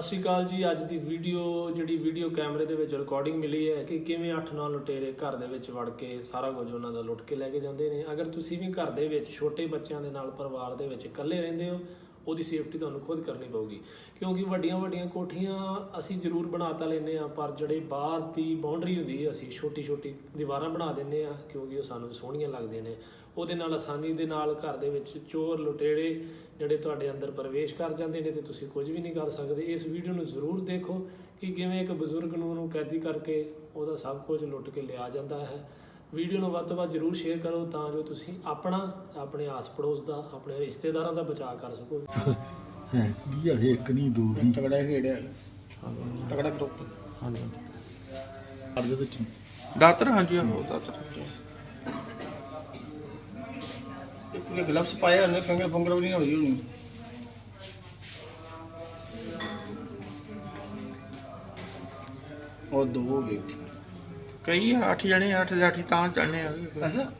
ਸਤਿ ਸ਼੍ਰੀ ਅਕਾਲ ਜੀ, ਅੱਜ ਦੀ ਵੀਡੀਓ, ਜਿਹੜੀ ਵੀਡੀਓ ਕੈਮਰੇ ਦੇ ਵਿੱਚ ਰਿਕਾਰਡਿੰਗ ਮਿਲੀ ਹੈ ਕਿ ਕਿਵੇਂ 8-9 ਲੁਟੇਰੇ ਘਰ ਦੇ ਵਿੱਚ ਵੜ ਕੇ ਸਾਰਾ ਕੁਝ ਉਹਨਾਂ ਦਾ ਲੁੱਟ ਕੇ ਲੈ ਕੇ ਜਾਂਦੇ ਨੇ। ਅਗਰ ਤੁਸੀਂ ਵੀ ਘਰ ਦੇ ਵਿੱਚ ਛੋਟੇ ਬੱਚਿਆਂ ਦੇ ਨਾਲ ਪਰਿਵਾਰ ਦੇ ਵਿੱਚ ਇਕੱਲੇ ਰਹਿੰਦੇ ਹੋ ਉਹਦੀ ਸੇਫਟੀ ਤੁਹਾਨੂੰ ਖੁਦ ਕਰਨੀ ਪਊਗੀ। ਕਿਉਂਕਿ ਵੱਡੀਆਂ ਵੱਡੀਆਂ ਕੋਠੀਆਂ ਅਸੀਂ ਜ਼ਰੂਰ ਬਣਾ ਤਾਂ ਲੈਂਦੇ ਆ ਪਰ ਜਿਹੜੇ ਬਾਹਰ ਦੀ ਬਾਉਂਡਰੀ ਹੁੰਦੀ ਹੈ, ਅਸੀਂ ਛੋਟੀ ਛੋਟੀ ਦੀਵਾਰਾਂ ਬਣਾ ਦਿੰਦੇ ਆ ਕਿਉਂਕਿ ਉਹ ਸਾਨੂੰ ਸੋਹਣੀਆਂ ਲੱਗਦੀਆਂ ਨੇ। ਉਹਦੇ ਨਾਲ ਆਸਾਨੀ ਦੇ ਨਾਲ ਘਰ ਦੇ ਵਿੱਚ ਚੋਰ, ਲੁਟੇਰੇ ਜਿਹੜੇ ਤੁਹਾਡੇ ਅੰਦਰ ਪ੍ਰਵੇਸ਼ ਕਰ ਜਾਂਦੇ ਨੇ ਤੇ ਤੁਸੀਂ ਕੁਝ ਵੀ ਨਹੀਂ ਕਰ ਸਕਦੇ। ਇਸ ਵੀਡੀਓ ਨੂੰ ਜ਼ਰੂਰ ਦੇਖੋ ਕਿ ਕਿਵੇਂ ਇੱਕ ਬਜ਼ੁਰਗ ਨੂੰ ਉਹਨੂੰ ਕੈਦੀ ਕਰਕੇ ਉਹਦਾ ਸਭ ਕੁਝ ਲੁੱਟ ਕੇ ਲਿਆ ਜਾਂਦਾ ਹੈ। ਵੀਡੀਓ ਨੂੰ ਵੱਧ ਤੋਂ ਵੱਧ ਜ਼ਰੂਰ ਸ਼ੇਅਰ ਕਰੋ ਤਾਂ ਜੋ ਤੁਸੀਂ ਆਪਣਾ ਆਪਣੇ ਆਸ ਪੜੋਸ ਦਾ ਆਪਣੇ ਰਿਸ਼ਤੇਦਾਰਾਂ ਦਾ ਬਚਾਅ ਕਰ ਸਕੋ। ਹੈ ਕੀ ਆ ਇੱਕ ਨਹੀਂ ਦੋ ਨਹੀਂ ਤਗੜਾ ਖੇੜਿਆ ਤਗੜਾ ਗਰੁੱਪ ਹਾਂਜੀ। ਘਰ ਦੇ ਵਿੱਚ। ਦਾਤਰ ਹਾਂਜੀ ਉਹ ਦਾਤਰ ਇਹ ਗਲਵਸ ਪਾਏ ਉਹਨੇ ਕੰਗਲ ਫੰਗਲ ਵੀ ਨਹੀਂ ਹੋਈ ਹੋਣੀ। ਉਹ ਦੋ ਹੋ ਗਏ ਕਈ ਆ, ਅੱਠ ਜਣੇ ਅੱਠ ਦੇ ਅੱਠ ਹੀ ਤਾਂ ਚੜਨੇ ਆ। ਅੱਛਾ।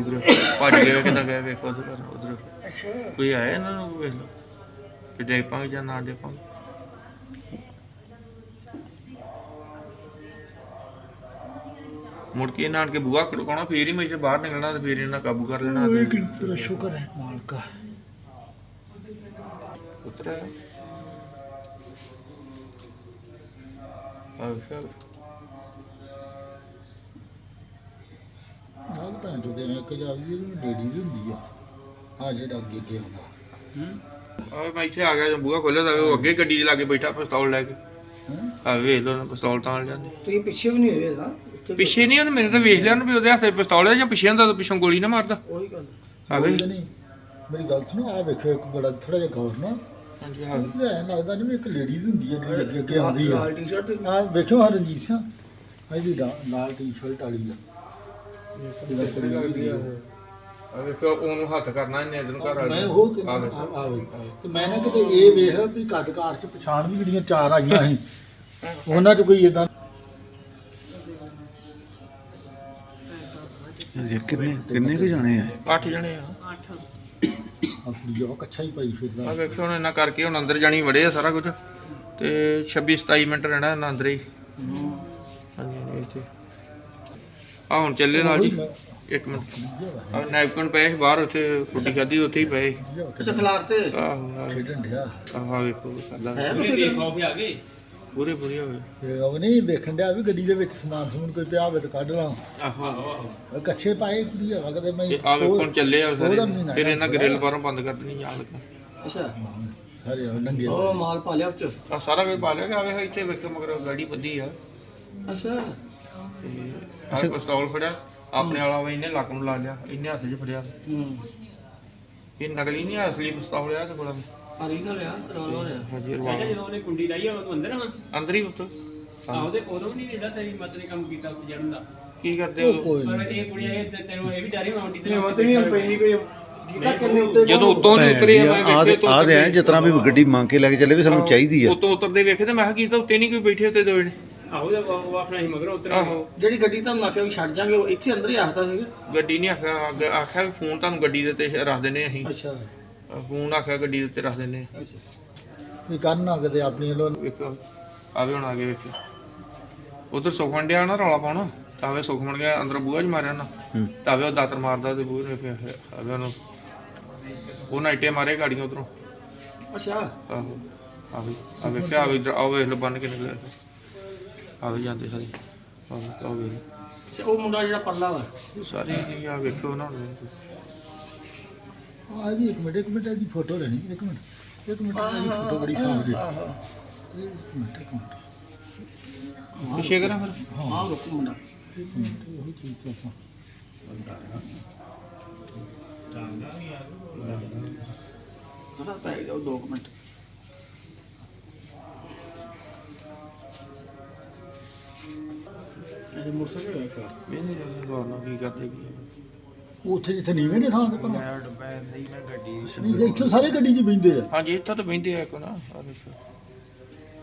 ਉਧਰ ਭੱਜ ਗਏ ਕਿਦਾਂ ਗਏ ਵੇਖੋ ਉਧਰ ਉਧਰ। ਅੱਛਾ। ਕੋਈ ਆਇਆ ਇਹਨਾਂ ਨੂੰ ਵੇਖ ਲਓ ਕਿ ਦੇ ਪਾਂਗੇ ਜਾਂ ਨਾ ਦੇ ਪਾਂਗੇ। ਮੁੜ ਕੇ ਇਹਨਾਂ ਆਣ ਕੇ ਬੂਹਾ ਖੜਕਾਉਣਾ ਫੇਰ ਹੀ ਮੈਂ ਬਾਹਰ ਨਿਕਲਣਾ ਤੇ ਫੇਰ ਇਹਨਾਂ ਕਾਬੂ ਕਰ ਲੈਣਾ। ਕਿ ਤੇਰਾ ਸ਼ੁਕਰ ਹੈ ਮਾਲਕਾ। ਉਤਰ ਆਇਆ ਅੱਛਾ ਭੈਣ ਚੋਦੇ ਇੱਕ ਜਾਵੀ ਇਹਨੂੰ ਲੇਡੀਜ਼ ਹੁੰਦੀ ਆ। ਆ ਜਿਹੜਾ ਅੱਗੇ ਅੱਗੇ ਆਉਂਦਾ। ਆ ਮੈਂ ਇੱਥੇ ਆ ਗਿਆ ਖੋਲਿਆ ਤਾਂ ਉਹ ਅੱਗੇ ਗੱਡੀ ਦੇ ਲਾਗੇ ਬੈਠਾ ਪਿਸਤੌਲ ਲੈ ਕੇ। ਹੈ? ਆ ਵੇਖ ਲਓ ਨਾ ਪਿਸਤੌਲ ਤਾਂ ਜਾਂਦੇ। ਤੁਸੀਂ ਪਿੱਛੇ ਵੀ ਨਹੀਂ ਹੋਏ ਨਾ ਪਿੱਛੇ ਨਹੀਂ ਉਹਨੇ ਮੇਰੇ ਤਾਂ ਵੇਖ ਲਿਆ ਨਾ ਵੀ ਉਹਦੇ ਹੱਥੇ ਪਿਸਤੌਲ ਹੈ ਜਾਂ ਪਿੱਛੇ ਹੁੰਦਾ ਤਾਂ ਪਿੱਛੋਂ ਗੋਲੀ ਨਾ ਮਾਰਦਾ। ਉਹੀ ਗੱਲ। ਆ ਵੇ ਨਹੀਂ। ਮੇਰੀ ਗੱਲ ਸੁਣੋ ਆ ਵੇਖੋ ਇੱਕ ਬੜਾ ਥੋੜਾ ਜਿਹਾ ਗੌਰ ਨਾ। ਹਾਂਜੀ ਹਾਂ। ਮੈਨੂੰ ਐਂ ਲੱਗਦਾ ਜਿਵੇਂ ਇੱਕ ਲੇਡੀਜ਼ ਹੁੰਦੀ ਆ ਜਿਹੜੀ ਅੱਗੇ ਅੱਗੇ ਆਉਂਦੀ ਆ। ਲਾਲ ਟੀ-ਸ਼ਰਟ ਆ ਵੇਖੋ ਆ ਰਣਜੀਤ ਸਿੰਘ ਆ ਇਹਦੀ ਲਾ- ਲਾਲ ਟੀ-ਸ਼ਰਟ ਵਾਲੀ ਆ। ਆ ਵੇਖੋ ਉਹਨੂੰ ਹੱਥ ਕਰਨਾ ਇਹਨੇ ਇਧਰ ਘਰ ਆ ਮੈਂ ਉਹ ਆ ਵੇਖੋ। ਆ ਆ ਵੇ। ਤੇ ਮੈਂ ਨਾ ਕਿਤੇ ਇਹ ਵੇਖ ਵੀ ਕੱਦਕਾਰ ਚ ਪਛਾਣ ਵੀ ਜਿਹੜੀਆਂ ਚਾਰ ਆਈਆਂ ਸੀ ਉਹਨਾਂ ਚ ਕੋਈ ਇਦਾਂ ਕਿੰਨੇ ਕਿੰਨੇ ਕੁ ਜਾਣੇ ਆ? ਅੱਠ ਜਣੇ ਆ। ਆਪਣੀ ਜੋ ਕੱਛਾ ਹੀ ਪਾਈ ਆ ਫਿਰਦਾ ਵੇਖੋ ਹੁਣ ਇਹਨਾਂ ਕਰਕੇ ਹੁਣ ਅੰਦਰ ਜਾਣੀ ਵੜੇ ਆ ਸਾਰਾ ਕੁਝ। ਤੇ 26 27 ਮਿੰਟ ਰਹਿਣਾ ਇਹਨਾਂ ਅੰਦਰ ਹੀ। ਹਾਂਜੀ ਹਾਂਜੀ ਇੱਥੇ ਆ ਹੁਣ ਚੱਲੇ ਨਾਲ ਜੀ। ਇੱਕ ਮਿੰਟ। ਆ ਨੈਪਕਿਨ ਪਏ ਸੀ ਬਾਹਰ ਉੱਥੇ ਰੋਟੀ ਖਾਧੀ ਉੱਥੇ ਹੀ ਪਏ ਅੱਛਾ ਖਿਲਾਰ ਤੇ। ਆਹੋ ਆਹੋ। ਖੇਡਣ ਡਿਆ। ਆਹ ਵੇਖੋ ਕਰਦਾ ਹੈ ਪੂਰੇ ਪੂਰੇ ਹੋਏ। ਤੇ ਉਹ ਨਹੀਂ ਵੇਖਣ ਡਿਆ ਵੀ ਗੱਡੀ ਦੇ ਵਿੱਚ ਸਮਾਨ ਸਮੂਨ ਕੋਈ ਪਿਆ ਹੋਵੇ ਤਾਂ ਕੱਢ ਲਾਂ। ਆਹੋ ਆਹੋ। ਉਹ ਕੱਛੇ ਪਾਏ ਕੁੜੀ ਹਵਾ ਕਦੇ ਮੈਂ ਆ ਵੇਖੋ ਹੁਣ ਚੱਲੇ ਆ ਸਾਰੇ। ਫਿਰ ਇਹਨਾਂ ਗ੍ਰਿਲ ਬਾਹਰੋਂ ਬੰਦ ਕਰ ਦੇਣੀ ਜਾਣ ਲੱਗਾ ਅੱਛਾ। ਸਾਰੇ ਨੰਗੇ ਉਹ ਮਾਲ ਪਾ ਲਿਆ ਉੱਚ। ਆ ਸਾਰਾ ਕੁਝ ਪਾ ਲਿਆ ਕਿ ਆ ਵੇਖੋ ਇੱਥੇ ਵੇਖੋ ਮਗਰ ਗਾੜੀ ਬੱਧੀ ਆ। ਅੱਛਾ। ਤੇ ਪਿਸਤੌਲ ਫੜਿਆ ਆਪਣੇ ਵਾਲਾ ਵਾ ਇਹਨੇ ਲੱਕ ਨੂੰ ਲਾ ਲਿਆ ਇਹਨੇ ਹੱਥ 'ਚ ਫੜਿਆ। ਹੂੰ। ਇਹ ਨਕਲੀ ਨਹੀਂ ਆ, ਅਸਲੀ ਪਿਸਤੌਲ ਆ ਤੇ ਬੜਾ ਹਰੀ ਨਾਲ ਆ ਰੋਲੋ ਆ ਹਾਂਜੀ ਰਿਵਾਲਵਰ ਜਦੋਂ ਉਹਨੇ ਕੁੰਡੀ ਲਾਈ ਆ ਉਦੋਂ ਅੰਦਰ ਹਾਂ ਅੰਦਰ ਹੀ ਉੱਤ ਆਹੋ ਤੇ ਉਦੋਂ ਵੀ ਨਹੀਂ ਦਿੰਦਾ ਤੇਰੀ ਮਤ ਨੇ ਕੰਮ ਕੀਤਾ ਉੱਤੇ ਚੜਨ ਦਾ। ਕੀ ਕਰਦੇ ਉਹ ਉਦੋਂ? ਕੋਈ ਪਰ ਨਹੀਂ ਇਹ ਕੁੜੀਆਂ ਇਹ ਤੇ- ਤੈਨੂੰ ਇਹ ਵੀ ਡਰੀ ਮਾਉਂਦੀ ਨਹੀਂ ਉਹ ਤੇ ਨਹੀਂ ਪੈਣੀ ਕੋਈ ਕੀਤਾ ਕਿੰਨੇ ਉੱਤੇ? ਜਦੋਂ ਉਤੋਂ ਨਹੀਂ ਉਤਰੇ ਆ, ਮੈਂ ਆ ਵੇਖੇ ਆ ਦੇ ਜਿਸ ਤਰ੍ਹਾਂ ਵੀ ਗੱਡੀ ਮੰਗ ਕੇ ਲੈ ਕੇ ਚੱਲੇ ਵੀ ਸਾਨੂੰ ਚਾਹੀਦੀ ਆ। ਉਤੋਂ ਉਤਰਦੇ ਵੇਖੇ ਤੇ ਮੈਂ ਕਿਹਾ ਕੀ ਤਾਂ ਉੱਤੇ ਨਹੀਂ ਕੋਈ ਬੈਠੇ ਉੱਤੇ ਦੋ ਜਣੇ ਆਹੋ ਤੇ ਉਹ ਉਹ ਆਪਣਾ ਹੀ ਮਗਰੋਂ ਉਤਰ ਆਹੋ ਜਿਹੜੀ ਗੱਡੀ ਤੁਹਾਨੂੰ ਆਖਿਆ ਵੀ ਛੱਡ ਜਾਾਂਗੇ ਉਹ ਇੱਥੇ ਅੰਦਰ ਹੀ ਆਖਦਾ ਸੀ ਗੱਡੀ ਨਹੀਂ ਆਖਿਆ ਅੱਗੇ ਆਖਿਆ ਵੀ ਫੋਨ ਤੁਹਾਨੂੰ ਗੱਡੀ ਦੇ ਉੱਤੇ ਰੱਖ ਦਿੰਨੇ ਅਸੀਂ। ਅੱਛਾ। ਫੋਨ ਆਖਿਆ ਗੱਡੀ ਦੇ ਉੱਤੇ ਰੱਖ ਦਿੰਨੇ ਆ। ਵੀ ਕਰਨ ਨਾ ਕਦੇ ਆਪਣੀ ਵੱਲੋਂ ਵੇਖੋ ਆਵੇ ਹੁਣ ਆ ਗਏ ਵੇਖੋ ਉਧਰ ਸੁਖਮਨ ਡਿਆ ਨਾ ਰੌਲਾ ਪਾਉਣਾ ਤਾਵੇ ਗਿਆ ਅੰਦਰ ਬੂਹਾ ਚ ਮਾਰਿਆ ਨਾ। ਹੂੰ। ਤਾਵੇ ਉਹ ਦਾਤਰ ਮਾਰਦਾ ਤੇ ਬੂਹੇ ਨੇ ਫਿਰ ਆਵੇ ਉਹਨੂੰ ਉਹ ਨਾਈਟੇ ਮਾਰੇ ਗਾੜੀਆਂ ਉਧਰੋਂ। ਅੱਛਾ। ਆਹੋ ਆਵੇ ਆਵੇ ਕਿਆ ਆਵੇ ਇਧਰ ਆਵੇ ਵੇਖ ਬੰਨ ਕੇ ਨਿਕਲਿਆ। ਆਵੇ ਜਾਂਦੇ ਸਾਰੇ। ਆਵੇ ਆਵੇ ਅੱਛਾ, ਉਹ ਮੁੰਡਾ ਜਿਹੜਾ ਪਰਲਾ ਵਾ? ਸਾਰੇ ਜੀ ਆ ਵੇਖੋ ਨਾ। ਹੁਣ। ਆ ਜੀ ਇੱਕ ਮਿੰਟ ਇੱਕ ਮਿੰਟ ਦੀ ਫੋਟੋ ਲੈਣੀ ਇੱਕ ਮਿੰਟ। ਇੱਕ ਮਿੰਟ ਦੀ ਫੋਟੋ ਬੜੀ ਸਾਫ਼ ਜੀ। ਇੱਕ ਮਿੰਟ ਇੱਕ ਮਿੰਟ। ਪਿੱਛੇ ਕਰਾਂ ਫਿਰ? ਹਾਂ। ਰੁਕ ਮੁੰਡਾ। ਇੱਕ ਮਿੰਟ ਉਹੀ ਚੀਜ਼ ਤੇ ਆਪਾਂ। ਥੋੜਾ ਪੈ ਜਾਓ 2 ਮਿੰਟ। ਇਹ ਮੋਟਰਸਾਈਕਲ ਕੀ ਕਰਦੇ ਕੀ। ਉੱਥੇ ਜਿੱਥੇ ਨੀਵੇਂ ਦੇ ਥਾਂ ਤੇ ਪਰ ਮੈਂ ਡੱਬਾ ਨਹੀਂ ਮੈਂ ਗੱਡੀ ਨਹੀਂ ਇੱਥੇ ਸਾਰੇ ਗੱਡੀ 'ਚ ਬੈਂਦੇ ਆ। ਹਾਂਜੀ ਇੱਥੇ ਤਾਂ ਬਹਿੰਦੇ ਆ ਇੱਕ ਨਾ ਆ ਵੇਖੋ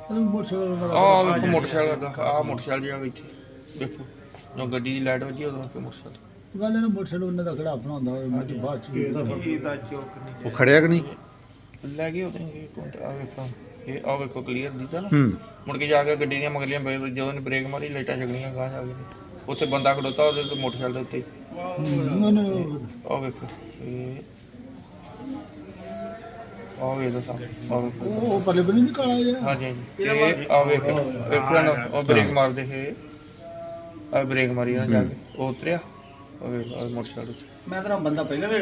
ਇਹਨੂੰ ਮੋਟਰਸਾਈਕਲ ਨਾਲ ਆ ਵੇਖੋ ਮੋਟਰਸਾਈਕਲ ਦਾ ਆ ਮੋਟਰਸਾਈਕਲ ਜਿਹਾ ਇੱਥੇ ਦੇਖੋ। ਜਦੋਂ ਗੱਡੀ ਦੀ ਲਾਈਟ ਵੱਜੀ ਉਦੋਂ ਕਿ ਮੋਟਰਸਾਈਕਲ ਗੱਲ ਇਹਨਾਂ ਮੋਟਰਸਾਈਕਲ ਉਹਨਾਂ ਦਾ ਖੜਾ ਬਣਾਉਂਦਾ ਹੋਵੇ ਮੈਂ ਬਾਅਦ ਚ ਵੀ ਦਾ ਚੌਕ ਨਹੀਂ ਉਹ ਖੜਿਆ ਕਿ ਨਹੀਂ? ਲੈ ਗਏ ਉਹਦੇ ਮਿੰਟ ਆ ਵੇਖੋ ਇਹ ਆ ਵੇਖੋ ਕਲੀਅਰ ਦੀਦਾ ਨਾ। ਹੂੰ। ਮੁੜ ਕੇ ਜਾ ਕੇ ਗੱਡੀ ਦੀਆਂ ਮਗਲੀਆਂ ਬ੍ਰੇਕ ਜਦੋਂ ਉਹਨੇ ਬ੍ਰੇਕ ਮਾਰੀ ਲਾਈਟਾਂ ਜਗਣੀਆਂ ਗਾਂ ਜਾ ਕੇ। ਉੱਥੇ ਬੰਦਾ ਖੜੋਤਾ ਉਹਦੇ ਤੇ ਮੋਟਰਸਾਈਕਲ ਦੇ ਉੱਤੇ। ਹੀ। ਆ ਵੇਖੋ ਇਹ ਆ ਵੇਖੋ ਸਾਹਮਣੇ ਆ ਵੇਖੋ। ਉਹ ਪਰਲੇ ਬਣੀ ਨਹੀਂ ਕਾਲਾ ਜਿਹਾ। ਹਾਂਜੀ ਹਾਂਜੀ। ਇਹ ਆ ਵੇਖੋ ਇੱਕ ਨਾ ਉਹ ਬ੍ਰੇਕ ਮਾਰਦੇ ਹੈ ਆ ਬ੍ਰੇਕ ਮਾਰੀ ਨਾ ਜਾ ਕੇ ਉਹ ਉਤਰਿਆ। ਉਹ ਵੇਖ ਆ ਮੋਟਰਸਾਈਕਲ ਉੱਤੇ। ਮੈਂ ਤੇਰਾ ਬੰਦਾ ਪਹਿਲਾਂ ਵੀ